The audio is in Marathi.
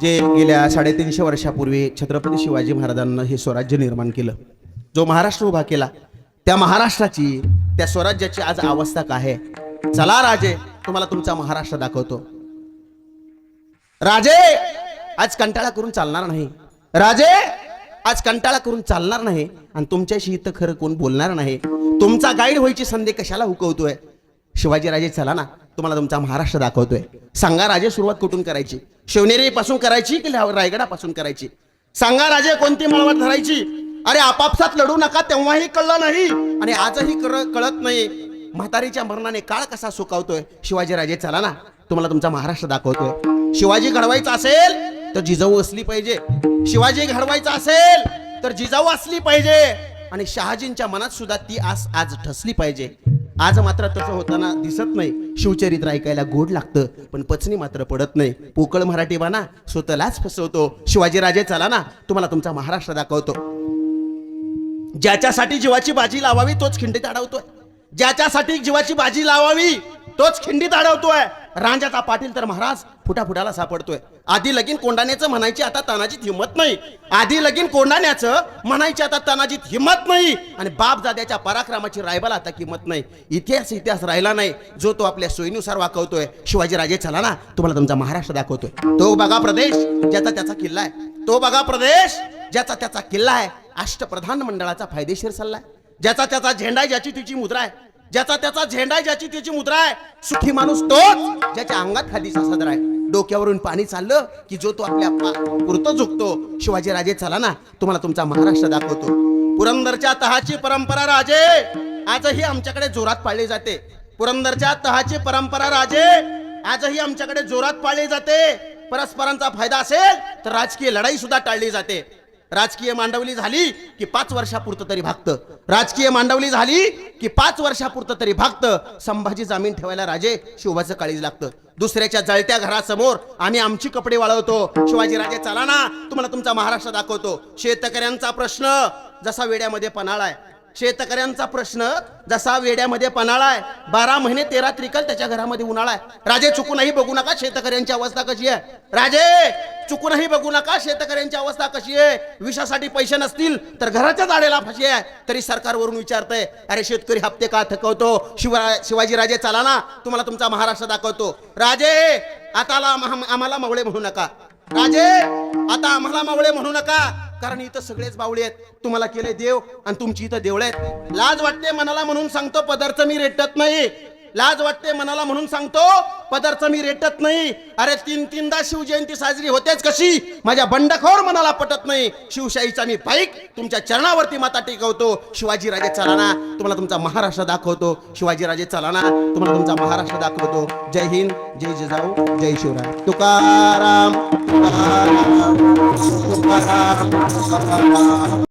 जे गेल्या साडेतीनशे वर्षापूर्वी छत्रपती शिवाजी महाराजांना हे स्वराज्य निर्माण केलं जो महाराष्ट्र उभा केला त्या महाराष्ट्राची त्या स्वराज्याची आज अवस्था काय आहे? चला राजे तुम्हाला तुमचा महाराष्ट्र दाखवतो. राजे आज कंटाळा करून चालणार नाही. राजे आज कंटाळा करून चालणार नाही. आणि तुमच्याशी इथं खरं कोण बोलणार नाही. तुमचा गाईड व्हायची संधी कशाला हुकवतोय? शिवाजी राजे चला ना. तुम्हाला तुमचा महाराष्ट्र दाखवतोय. सांगा राजे सुरुवात कुठून करायची? शिवनेरीपासून करायची की रायगडापासून करायची? सांगा राजे कोणती मळवट धरायची? अरे आपापसात लढू नका तेव्हाही कळलं नाही. आणि आजही कळत नाही. म्हातारीच्या मरणाने काळ कसा सुकावतोय शिवाजी राजे चला ना. तुम्हाला तुमचा महाराष्ट्र दाखवतोय. शिवाजी घडवायचा असेल तर जिजाऊ असली पाहिजे. शिवाजी घडवायचा असेल तर जिजाऊ असली पाहिजे. आणि शहाजींच्या मनात सुद्धा ती आस आज ठसली पाहिजे. आज मात्र तसं होताना दिसत नाही. शिवचरित्र ऐकायला गोड लागतं पण पचनी मात्र पडत नाही. पोकळ मराठी बाना स्वतःलाच फसवतो. शिवाजीराजे चला ना तुम्हाला तुमचा महाराष्ट्र दाखवतो. ज्याच्यासाठी जीवाची बाजी लावावी तोच खिंडीत अडवतोय ज्याच्यासाठी जीवाची बाजी लावावी तोच खिंडीत अडवतोय रांजाचा पाटील तर महाराज फुटाफुटाला सापडतोय. आधी लगीन कोंडाण्याचं म्हणायची आता तानाजीत हिंमत नाही. आधी लगीन कोंडाण्याचं म्हणायची आता तानाजीत हिंमत नाही. आणि बाप दाद्याच्या पराक्रमाची रायबाला आता किंमत नाही. इतिहास इतिहास राहिला नाही. जो तो आपल्या सोयीनुसार वाकवतोय. शिवाजी राजे चला ना. तुम्हाला तुमचा महाराष्ट्र दाखवतोय. तो बघा प्रदेश ज्याचा त्याचा किल्ला आहे. तो बघा प्रदेश ज्याचा त्याचा किल्ला आहे. अष्टप्रधान मंडळाचा फायदेशीर सल्ला आहे. ज्याचा त्याचा झेंडा ज्याची तिची मुद्रा आहे. ज्याचा त्याचा झेंडा आहे ज्याची त्याची मुद्रा आहे. सुखी माणूस तोच ज्याच्या अंगात खाली सदर आहे. डोक्यावरून पाणी चाललं की जो तो आपल्या पुरतं झुकतो. शिवाजी राजे चला ना तुम्हाला तुमचा महाराष्ट्र दाखवतो. पुरंदरच्या तहाची परंपरा राजे आजही आमच्याकडे जोरात पाळली जाते. पुरंदरच्या तहाची परंपरा राजे आजही आमच्याकडे जोरात पाळली जाते. परस्परांचा फायदा असेल तर राजकीय लढाई सुद्धा टाळली जाते. राजकीय मांडवली झाली की पाच वर्षापुरतं तरी भागतं. राजकीय मांडवली झाली की पाच वर्षापुरतं तरी भागतं. संभाजी जामीन ठेवायला राजे शिवबाचं काळीज लागतं. दुसऱ्याच्या जळत्या घरासमोर आम्ही आमची कपडे वाळवतो. शिवाजी राजे चला ना तुम्हाला तुमचा महाराष्ट्र दाखवतो. शेतकऱ्यांचा प्रश्न जसा वेड्यामध्ये पन्हाळा आहे शेतकऱ्यांचा प्रश्न जसा वेड्यामध्ये पन्हाळा आहे बारा महिने तेरा त्रिकल त्याच्या घरामध्ये उन्हाळा आहे. राजे चुकूनही बघू नका शेतकऱ्यांची अवस्था कशी आहे. राजे चुकूनही बघू नका शेतकऱ्यांची अवस्था कशी आहे. विषासाठी पैसे नसतील तर घराच्या जाडेला फाशी आहे. तरी सरकारवरून विचारतंय अरे शेतकरी हप्ते का थकवतो? शिवा शिवाजी राजे चला ना तुम्हाला तुमचा महाराष्ट्र दाखवतो. राजे आता आम्हाला मावळे म्हणू नका. राजे आता आम्हाला मावळे म्हणू नका. कारण इथं सगळेच बावळे आहेत. तुम्हाला केले देव आणि तुमची इथं देवळे आहेत. लाज वाटते मनाला म्हणून सांगतो पदार्थ मी रेटत नाही. लाज वाटते मनाला म्हणून सांगतो पदार्थ मी रेटत नाही. अरे तीन तीनदा शिवजयंती साजरी होतेच कशी? माझ्या बंडखोर मनाला पटत नाही. शिवशाहीचा मी पाईक तुमच्या चरणावरती माता टेकवतो. शिवाजी राजे चलाना तुम्हाला तुमचा महाराष्ट्र दाखवतो. शिवाजी राजे चलाना तुम्हाला तुमचा महाराष्ट्र दाखवतो. जय हिंद जय जिजाऊ जय शिवराय. तुकाराम तुकाराम तुकाराम.